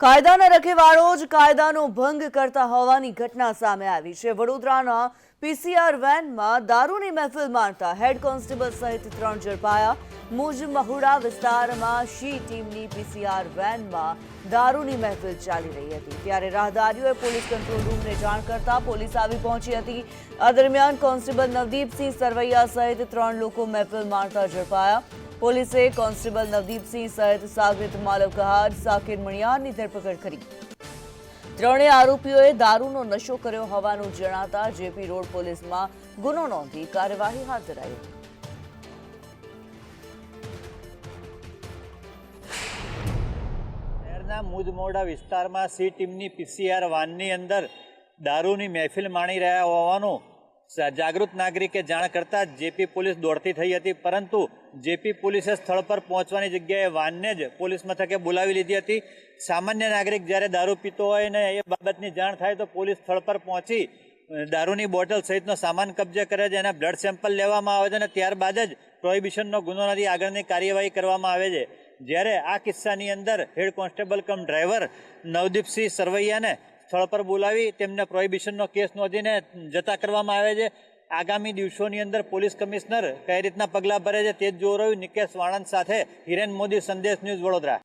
કાયદાના રખેવાળો જ કાયદાનો ભંગ કરતા હોવાની ઘટના સામે આવી છે. વડોદરાના પીસીઆર વેનમાં દારૂની મહેફિલ માણતા હેડ કોન્સ્ટેબલ સહિત ત્રણ ઝડપાયા. મુજ મહુડા વિસ્તારમાં શી ટીમની પીસીઆર વેનમાં દારૂની મહેફિલ ચાલી રહી હતી. ત્યારે રાહદારીઓએ પોલીસ કંટ્રોલ રૂમને જાણ કરતા પોલીસ આવી પહોંચી હતી. આ દરમિયાન કોન્સ્ટેબલ નવદીપસિંહ સરવૈયા સહિત ત્રણ લોકો મહેફિલ માણતા ઝડપાયા. પોલીસે કોન્સ્ટેબલ નવદીપસિંહ સહિત સાગરિત માલવકહાર સાકિર મણિયારની ધરપકડ કરી. ત્રણેય આરોપીઓએ દારૂનો નશો કર્યો હોવાનું જણાતા જેપી રોડ પોલીસમાં ગુનો નોંધી કાર્યવાહી હાથ ધરાઈ. શહેરના મુજમોડા વિસ્તારમાં સી ટીમની પીસીઆર વાનની અંદર દારૂની મહેફિલ માણી રહ્યા હોવાનું જાગૃત નાગરિકે જાણ કરતા જેપી પોલીસ દોડતી થઈ હતી, પરંતુ જેપી પોલીસે સ્થળ પર પહોંચવાની જગ્યાએ વાનને જ પોલીસ મથકે બોલાવી લીધી હતી. સામાન્ય નાગરિક જ્યારે દારૂ પીતો હોય ને એ બાબતની જાણ થાય તો પોલીસ સ્થળ પર પહોંચી દારૂની બોટલ સહિતનો સામાન કબજે કરે છે એના બ્લડ સેમ્પલ લેવામાં આવે છે અને ત્યારબાદ જ પ્રોહિબિશનનો ગુનો નથી, આગળની કાર્યવાહી કરવામાં આવે છે. જ્યારે આ કિસ્સાની અંદર હેડ કોન્સ્ટેબલ કમ ડ્રાઈવર નવદીપસિંહ સરવૈયાને સ્થળ પર બોલાવી તેમને પ્રોહિબિશનનો કેસ નોંધીને જતા કરવામાં આવે છે. આગામી દિવસોની અંદર પોલીસ કમિશનર કઈ રીતના પગલાં ભરે છે તે જ જોવું રહ્યું. નિકેશ વાણંદ સાથે હિરેન મોદી, સંદેશ ન્યૂઝ વડોદરા.